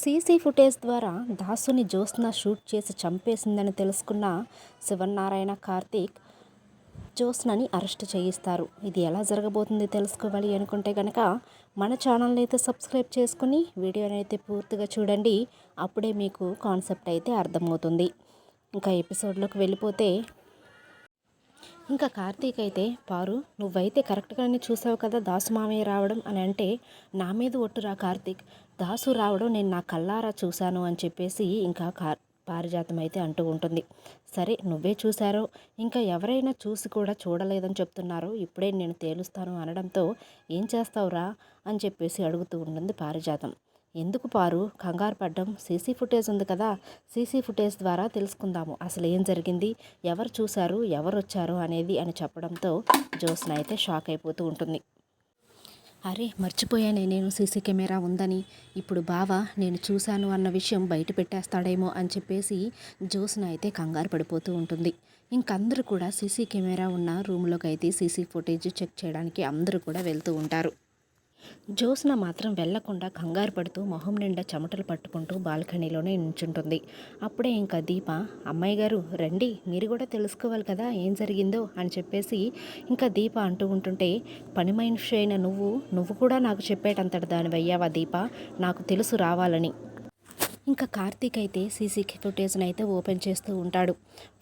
CC footage ద్వారా దాసుని Jyotsna shoot చేసి చంపేసిందని తెలుసుకున్న శివనారాయణ కార్తీక్ జ్యోత్స్నని అరెస్ట్ చేయిస్తారు. ఇది ఎలా జరగబోతుంది తెలుసుకోవాలి అనుకుంటే కనుక మన ఛానల్ని అయితే సబ్స్క్రైబ్ చేసుకుని వీడియోని అయితే పూర్తిగా చూడండి. అప్పుడే మీకు కాన్సెప్ట్ అయితే అర్థమవుతుంది. ఇంకా ఎపిసోడ్లోకి వెళ్ళిపోతే ఇంకా కార్తీక్ అయితే పారు నువ్వైతే కరెక్ట్గానే చూసావు కదా దాసు మామయ్య రావడం అని అంటే నా మీద ఒట్టురా కార్తీక్. దాసు రావడం నేను నా కళ్ళారా చూశాను అని చెప్పేసి ఇంకా కార్ పారిజాతం అయితే అంటూ ఉంటుంది. సరే నువ్వే చూశారో ఇంకా ఎవరైనా చూసి కూడా చూడలేదని చెప్తున్నారు. ఇప్పుడే నేను తేలుస్తాను అనడంతో ఏం చేస్తావురా అని చెప్పేసి అడుగుతూ ఉంటుంది పారిజాతం. ఎందుకు పారు? కంగారు పడ్డం. సీసీ ఫుటేజ్ ఉంది కదా. సీసీ ఫుటేజ్ ద్వారా తెలుసుకుందాము. అసలు ఏం జరిగింది? ఎవరు చూశారు? ఎవరు వచ్చారు అనేది అని చెప్పడంతో జ్యోత్స్న అయితే షాక్ అయిపోతూ ఉంటుంది. అరే మర్చిపోయానే నేను సీసీ కెమెరా ఉందని. ఇప్పుడు బావ నేను చూశాను అన్న విషయం బయట పెట్టేస్తాడేమో అని చెప్పేసి జ్యోత్స్న అయితే కంగారు పడిపోతూ ఉంటుంది. ఇంకందరూ కూడా సీసీ కెమెరా ఉన్న రూమ్లోకి అయితే సీసీ ఫుటేజ్ చెక్ చేయడానికి అందరూ కూడా వెళ్తూ ఉంటారు. జ్యోత్స్న మాత్రం వెళ్ళకుండా కంగారు పడుతూ మొహం నిండా చెమటలు పట్టుకుంటూ బాల్కనీలోనే నించుంటుంది. అప్పుడే ఇంకా దీప అమ్మాయి గారు రండి మీరు కూడా తెలుసుకోవాలి కదా ఏం జరిగిందో? అని చెప్పేసి ఇంకా దీప అంటూ ఉంటుంటే పని మనిషి అయిన నువ్వు నువ్వు కూడా నాకు చెప్పేటంతటి దాని అయ్యావా దీప? నాకు తెలుసు రావాలని. ఇంకా కార్తీక్ అయితే సీసీ ఫుటేజ్ని అయితే ఓపెన్ చేస్తూ ఉంటాడు.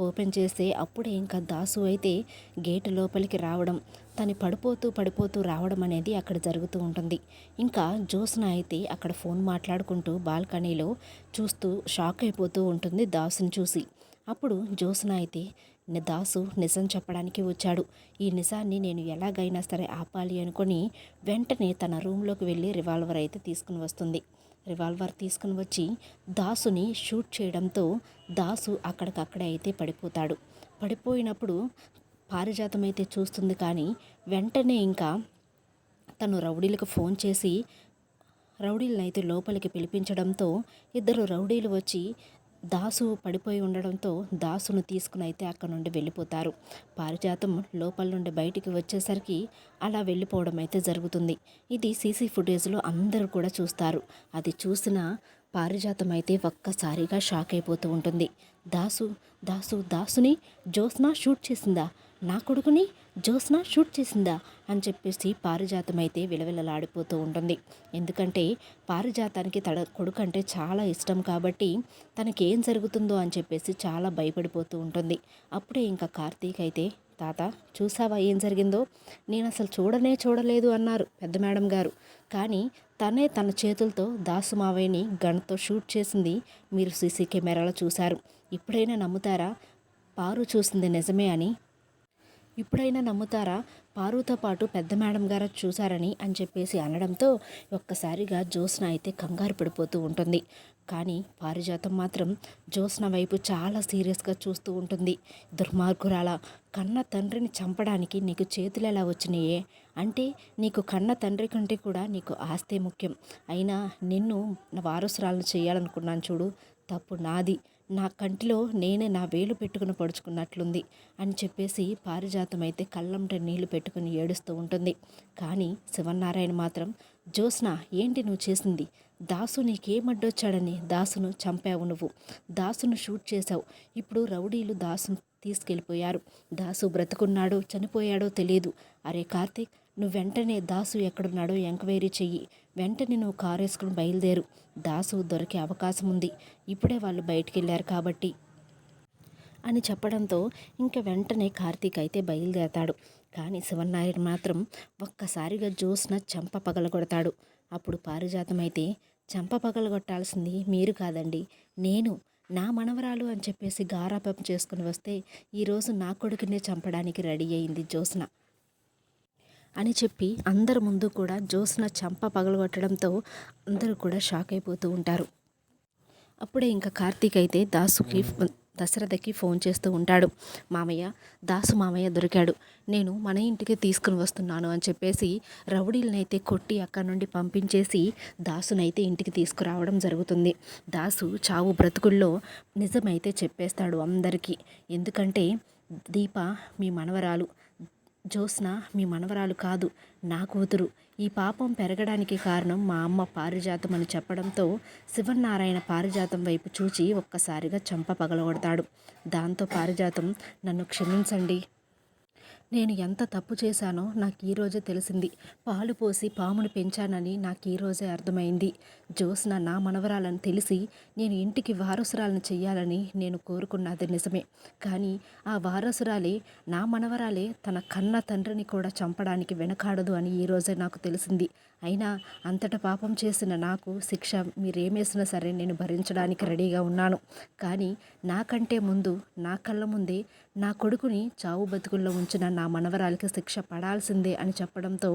ఓపెన్ చేస్తే అప్పుడే ఇంకా దాసు అయితే గేటు లోపలికి రావడం తను పడిపోతూ పడిపోతూ రావడం అనేది అక్కడ జరుగుతూ ఉంటుంది. ఇంకా జ్యోత్స్న అయితే అక్కడ ఫోన్ మాట్లాడుకుంటూ బాల్కనీలో చూస్తూ షాక్ అయిపోతూ ఉంటుంది దాసుని చూసి. అప్పుడు జ్యోత్స్న అయితే దాసు నిజం చెప్పడానికి వచ్చాడు. ఈ నిజాన్ని నేను ఎలాగైనా సరే ఆపాలి అనుకొని వెంటనే తన రూమ్లోకి వెళ్ళి రివాల్వర్ అయితే తీసుకుని వస్తుంది. రివాల్వర్ తీసుకుని వచ్చి దాసుని షూట్ చేయడంతో దాసు అక్కడికక్కడే అయితే పడిపోతాడు. పడిపోయినప్పుడు పారిజాతం అయితే చూస్తుంది కానీ వెంటనే ఇంకా తను రౌడీలకు ఫోన్ చేసి రౌడీలను అయితే లోపలికి పిలిపించడంతో ఇద్దరు రౌడీలు వచ్చి దాసు పడిపోయి ఉండడంతో దాసును తీసుకుని అయితే అక్కడ నుండి వెళ్ళిపోతారు. పారిజాతం లోపల నుండి బయటికి వచ్చేసరికి అలా వెళ్ళిపోవడం అయితే జరుగుతుంది. ఇది సీసీ ఫుటేజ్లో అందరూ కూడా చూస్తారు. అది చూసిన పారిజాతం అయితే ఒక్కసారిగా షాక్ అయిపోతూ ఉంటుంది. దాసు దాసు దాసుని జ్యోత్స్న షూట్ చేసిందా? నా కొడుకుని జ్యోత్స్న షూట్ చేసిందా అని చెప్పేసి పారిజాతం అయితే విలవిలలాడిపోతూ ఉంటుంది. ఎందుకంటే పారిజాతానికి తన కొడుకు అంటే చాలా ఇష్టం కాబట్టి తనకేం జరుగుతుందో అని చెప్పేసి చాలా భయపడిపోతూ ఉంటుంది. అప్పుడే ఇంకా కార్తీక్ అయితే తాత చూసావా ఏం జరిగిందో? నేను అసలు చూడనే చూడలేదు అన్నారు పెద్ద మేడం గారు. కానీ తనే తన చేతులతో దాసు మావయ్యని గన్తో షూట్ చేసింది మీరు సీసీ కెమెరాలో చూశారు. ఇప్పుడైనా నమ్ముతారా? పారు చూసింది నిజమే అని ఇప్పుడైనా నమ్ముతారా? పారుతో పాటు పెద్ద మేడం గారు చూశారని అని చెప్పేసి అనడంతో ఒక్కసారిగా జ్యోత్స్న అయితే కంగారు పడిపోతూ ఉంటుంది. కానీ పారిజాతం మాత్రం జ్యోత్స్న వైపు చాలా సీరియస్గా చూస్తూ ఉంటుంది. దుర్మార్గురాల కన్న తండ్రిని చంపడానికి నీకు చేతులు ఎలా వచ్చినాయే? అంటే నీకు కన్న తండ్రి కంటే కూడా నీకు ఆస్తే ముఖ్యం. అయినా నిన్ను వారసురాలను చేయాలనుకున్నాను చూడు తప్పు నాది. నా కంటిలో నేనే నా వేలు పెట్టుకుని పడుచుకున్నట్లుంది అని చెప్పేసి పారిజాతం అయితే కళ్ళంట నీళ్ళు పెట్టుకుని ఏడుస్తూ ఉంటుంది. కానీ శివనారాయణ మాత్రం జ్యోత్స్న ఏంటి నువ్వు చేసింది? దాసు నీకేమడ్డొచ్చాడని దాసును చంపావు నువ్వు. దాసును షూట్ చేశావు. ఇప్పుడు రౌడీలు దాసును తీసుకెళ్ళిపోయారు. దాసు బ్రతుకున్నాడో చనిపోయాడో తెలియదు అరే కార్తీక్ నువ్వు వెంటనే దాసు ఎక్కడున్నాడో ఎంక్వైరీ చెయ్యి. వెంటనే నువ్వు కారు వేసుకుని బయలుదేరు. దాసు దొరికే అవకాశం ఉంది ఇప్పుడే వాళ్ళు బయటికి వెళ్ళారు కాబట్టి. అని చెప్పడంతో ఇంక వెంటనే కార్తీక్ అయితే బయలుదేరతాడు. కానీ శివన్నారాయణ మాత్రం ఒక్కసారిగా జ్యోత్స్న చంప పగలగొడతాడు. అప్పుడు పారిజాతం అయితే చంప పగలగొట్టాల్సింది మీరు కాదండి. నేను నా మనవరాలు అని చెప్పేసి గారాపం చేసుకుని వస్తే ఈరోజు నా కొడుకునే చంపడానికి రెడీ అయింది జ్యోత్స్న అని చెప్పి అందరి ముందు కూడా జ్యోత్స్న చంప పగలగొట్టడంతో అందరూ కూడా షాక్ అయిపోతూ ఉంటారు. అప్పుడే ఇంకా కార్తీక్ అయితే దాసుకి దశరథకి ఫోన్ చేస్తూ ఉంటాడు. మామయ్య దాసు మామయ్య దొరికాడు. నేను మన ఇంటికి తీసుకుని వస్తున్నాను అని చెప్పేసి రౌడీలనైతే కొట్టి అక్కడ నుండి పంపించేసి దాసునైతే ఇంటికి తీసుకురావడం జరుగుతుంది. దాసు చావు బ్రతుకుల్లో నిజమైతే చెప్పేస్తాడు అందరికీ. ఎందుకంటే దీప మీ మనవరాలు జ్యోత్స్న మీ మనవరాలు కాదు నా కూతురు. ఈ పాపం పెరగడానికి కారణం మా అమ్మ పారిజాతం అని చెప్పడంతో శివనారాయణ పారిజాతం వైపు చూచి ఒక్కసారిగా చంప పగలగొడతాడు. దాంతో పారిజాతం నన్ను క్షమించండి. నేను ఎంత తప్పు చేశానో నాకు ఈరోజే తెలిసింది. పాలు పోసి పామును పెంచానని నాకు ఈరోజే అర్థమైంది. జ్యోత్స్న నా మనవరాలని తెలిసి నేను ఇంటికి వారసురాలను చెయ్యాలని నేను కోరుకున్నది నిజమే. కానీ ఆ వారసురాలే నా మనవరాలే తన కన్న తండ్రిని కూడా చంపడానికి వెనకాడదు అని ఈరోజే నాకు తెలిసింది. అయినా అంతట పాపం చేసిన నాకు శిక్ష మీరేమేసినా సరే నేను భరించడానికి రెడీగా ఉన్నాను. కానీ నాకంటే ముందు నా కళ్ళ ముందే నా కొడుకుని చావు బతుకుల్లో ఉంచిన నా మనవరాలకి శిక్ష పడాల్సిందే అని చెప్పడంతో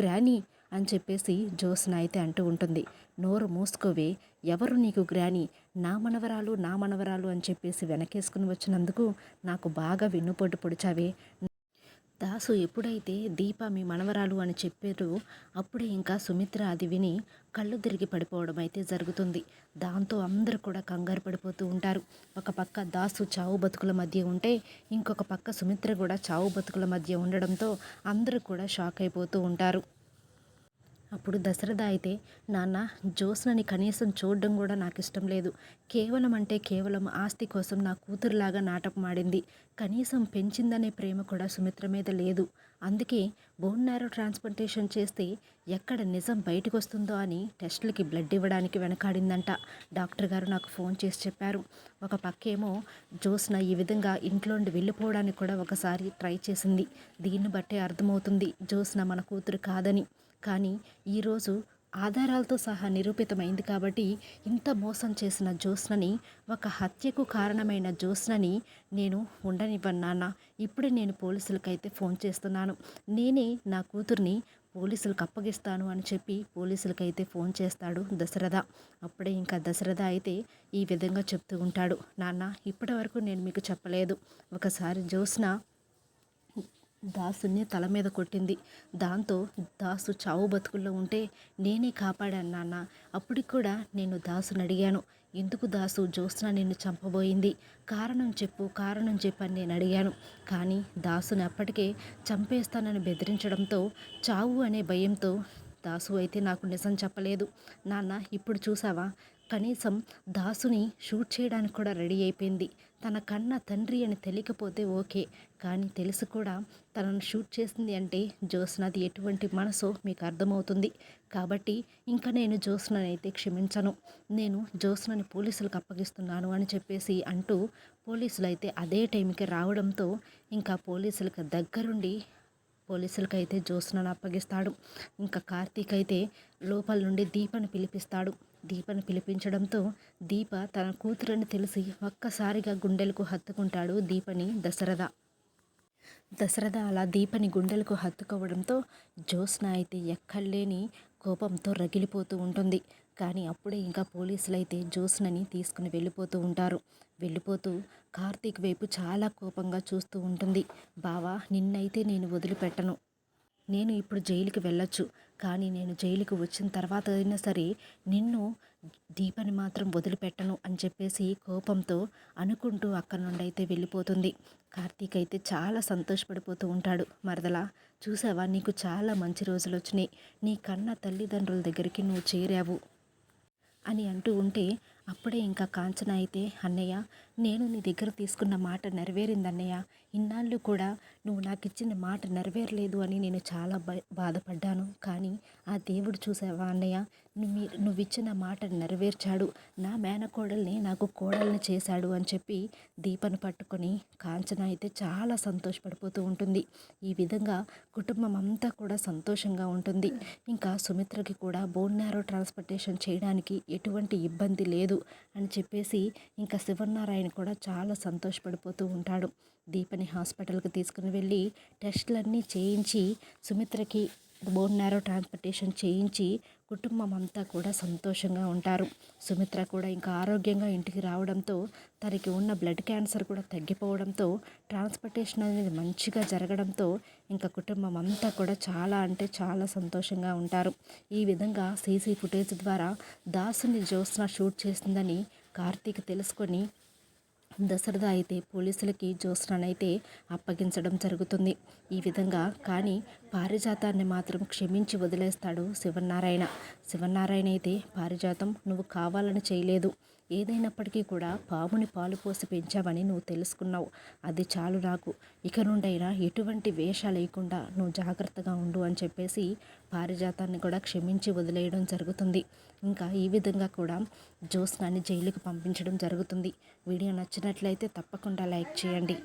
గ్రానీ అని చెప్పేసి జ్యోత్స్న అయితే అంటూ ఉంటుంది. నోరు మూసుకోవే ఎవరు నీకు గ్రాని? నా మనవరాలు నా మనవరాలు అని చెప్పేసి వెనకేసుకుని వచ్చినందుకు నాకు బాగా వెన్నుపోటు పొడిచావే. దాసు ఎప్పుడైతే దీప మీ మనవరాలు అని చెప్పారో అప్పుడే ఇంకా సుమిత్ర అది విని కళ్ళు తిరిగి పడిపోవడం అయితే జరుగుతుంది. దాంతో అందరూ కూడా కంగారు పడిపోతూ ఉంటారు. ఒక పక్క దాసు చావు బతుకుల మధ్య ఉంటే ఇంకొక పక్క సుమిత్ర కూడా చావు బతుకుల మధ్య ఉండడంతో అందరూ కూడా షాక్ అయిపోతూ ఉంటారు. అప్పుడు దశరథ అయితే నాన్న జ్యోత్స్నని కనీసం చూడడం కూడా నాకు ఇష్టం లేదు. కేవలం అంటే కేవలం ఆస్తి కోసం నా కూతురులాగా నాటకం ఆడింది. కనీసం పెంచిందనే ప్రేమ కూడా సుమిత్ర మీద లేదు. అందుకే బోన్ నారో ట్రాన్స్ప్లాంటేషన్ చేస్తే ఎక్కడ నిజం బయటకు వస్తుందో అని టెస్టులకి బ్లడ్ ఇవ్వడానికి వెనకాడిందంట. డాక్టర్ గారు నాకు ఫోన్ చేసి చెప్పారు. ఒక పక్కేమో జ్యోత్స్న ఈ విధంగా ఇంట్లోండి వెళ్ళిపోవడానికి కూడా ఒకసారి ట్రై చేసింది. దీన్ని బట్టే అర్థమవుతుంది. జ్యోత్స్న మన కూతురు కాదని. కానీ ఈరోజు ఆధారాలతో సహా నిరూపితమైంది కాబట్టి ఇంత మోసం చేసిన జ్యోత్స్నని ఒక హత్యకు కారణమైన జ్యోత్స్నని నేను ఉండనివ్వను నాన్న. ఇప్పుడే నేను పోలీసులకైతే ఫోన్ చేస్తున్నాను. నేనే నా కూతుర్ని పోలీసులకు అప్పగిస్తాను అని చెప్పి పోలీసులకైతే ఫోన్ చేస్తాడు దశరథ. అప్పుడే ఇంకా దశరథ అయితే ఈ విధంగా చెప్తూ ఉంటాడు. నాన్న ఇప్పటి వరకు నేను మీకు చెప్పలేదు. ఒకసారి జ్యోత్స్న దాసుని తల మీద కొట్టింది. దాంతో దాసు చావు బతుకుల్లో ఉంటే నేనే కాపాడాను నాన్న. అప్పటికి కూడా నేను దాసుని అడిగాను. ఎందుకు దాసు జ్యోత్స్న నిన్ను చంపబోయింది? కారణం చెప్పు కారణం చెప్పని నేను అడిగాను. కానీ దాసుని అప్పటికే చంపేస్తానని బెదిరించడంతో చావు అనే భయంతో దాసు అయితే నాకు నిజం చెప్పలేదు. నాన్న ఇప్పుడు చూసావా? కనీసం దాసుని షూట్ చేయడానికి కూడా రెడీ అయిపోయింది. తన కన్న తండ్రి అని తెలియకపోతే ఓకే కానీ తెలుసు కూడా తనను షూట్ చేసింది అంటే జ్యోత్స్నది ఎటువంటి మనసో మీకు అర్థమవుతుంది. కాబట్టి ఇంకా నేను జ్యోత్స్నని అయితే క్షమించను. నేను జ్యోత్స్నని పోలీసులకు అప్పగిస్తున్నాను అని చెప్పేసి అంటూ పోలీసులు అయితే అదే టైంకి రావడంతో ఇంకా పోలీసులకు దగ్గరుండి పోలీసులకు అయితే జ్యోత్స్నను అప్పగిస్తాడు. ఇంకా కార్తీక్ అయితే లోపల నుండి దీపను పిలిపిస్తాడు. దీపను పిలిపించడంతో దీప తన కూతురని తెలిసి ఒక్కసారిగా గుండెలకు హత్తుకుంటాడు దీపని దశరథ. దశరథ అలా దీపని గుండెలకు హత్తుకోవడంతో జ్యోత్స్న అయితే ఎక్కడలేని కోపంతో రగిలిపోతూ ఉంటుంది. కానీ అప్పుడే ఇంకా పోలీసులు అయితే జ్యోత్స్నని తీసుకుని వెళ్ళిపోతూ ఉంటారు. వెళ్ళిపోతూ కార్తీక్ వైపు చాలా కోపంగా చూస్తూ ఉంటుంది. బావా నిన్నైతే నేను వదిలిపెట్టను. నేను ఇప్పుడు జైలుకి వెళ్ళొచ్చు. కానీ నేను జైలుకి వచ్చిన తర్వాత అయినా సరే నిన్ను దీపని మాత్రం వదిలిపెట్టను అని చెప్పేసి కోపంతో అనుకుంటూ అక్కడి నుండి అయితే వెళ్ళిపోతుంది. కార్తీక్ అయితే చాలా సంతోషపడిపోతూ ఉంటాడు. మరదలా చూసావా? నీకు చాలా మంచి రోజులు వచ్చినాయి. నీ కన్న తల్లిదండ్రుల దగ్గరికి నువ్వు చేరావు అని అంటూ ఉంటే అప్పుడే ఇంకా కాంచన అయితే అన్నయ్య నేను నీ దగ్గర తీసుకున్న మాట నెరవేరింది అన్నయ్య ఇన్నాళ్ళు కూడా నువ్వు నాకు ఇచ్చిన మాట నెరవేరలేదు అని నేను చాలా బాధపడ్డాను. కానీ ఆ దేవుడు చూసావా అన్నయ్య నువ్వు నువ్వు ఇచ్చిన మాట నెరవేర్చాడు. నా మేనకోడల్ని నాకు కోడల్ని చేశాడు అని చెప్పి దీపను పట్టుకొని కాంచన అయితే చాలా సంతోషపడిపోతూ ఉంటుంది. ఈ విధంగా కుటుంబం అంతా కూడా సంతోషంగా ఉంటుంది. ఇంకా సుమిత్రకి కూడా బోన్ నారో ట్రాన్స్పోర్టేషన్ చేయడానికి ఎటువంటి ఇబ్బంది లేదు. అని చెప్పేసి ఇంకా శివనారాయణ కూడా చాలా సంతోషపడిపోతూ ఉంటాడు. దీపని హాస్పిటల్కి తీసుకుని వెళ్ళి టెస్టులన్నీ చేయించి సుమిత్రకి బోన్ నారో ట్రాన్స్పోర్టేషన్ చేయించి కుటుంబం అంతా కూడా సంతోషంగా ఉంటారు. సుమిత్ర కూడా ఇంకా ఆరోగ్యంగా ఇంటికి రావడంతో తనకి ఉన్న బ్లడ్ క్యాన్సర్ కూడా తగ్గిపోవడంతో ట్రాన్స్పోర్టేషన్ అనేది మంచిగా జరగడంతో ఇంకా కుటుంబం అంతా కూడా చాలా అంటే చాలా సంతోషంగా ఉంటారు. ఈ విధంగా సీసీ ఫుటేజ్ ద్వారా దాసుని జ్యోత్స్న షూట్ చేసిందని కార్తీక్ తెలుసుకొని దశరథ అయితే పోలీసులకి జ్యోత్స్నానైతే అప్పగించడం జరుగుతుంది. ఈ విధంగా కానీ పారిజాతాన్ని మాత్రం క్షమించి వదిలేస్తాడు శివనారాయణ శివనారాయణ అయితే పారిజాతం నువ్వు కావాలని చేయలేదు. ఏదైనప్పటికీ కూడా పాముని పాలు పోసి పెంచావని నువ్వు తెలుసుకున్నావు. అది చాలు నాకు. ఇక నుండైనా ఎటువంటి వేష లేకుండా నువ్వు జాగ్రత్తగా ఉండు అని చెప్పేసి పారిజాతాన్ని కూడా క్షమించి వదిలేయడం జరుగుతుంది. ఇంకా ఈ విధంగా కూడా జ్యోత్స్నాన్ని జైలుకు పంపించడం జరుగుతుంది. వీడియో నచ్చినట్లయితే తప్పకుండా లైక్ చేయండి.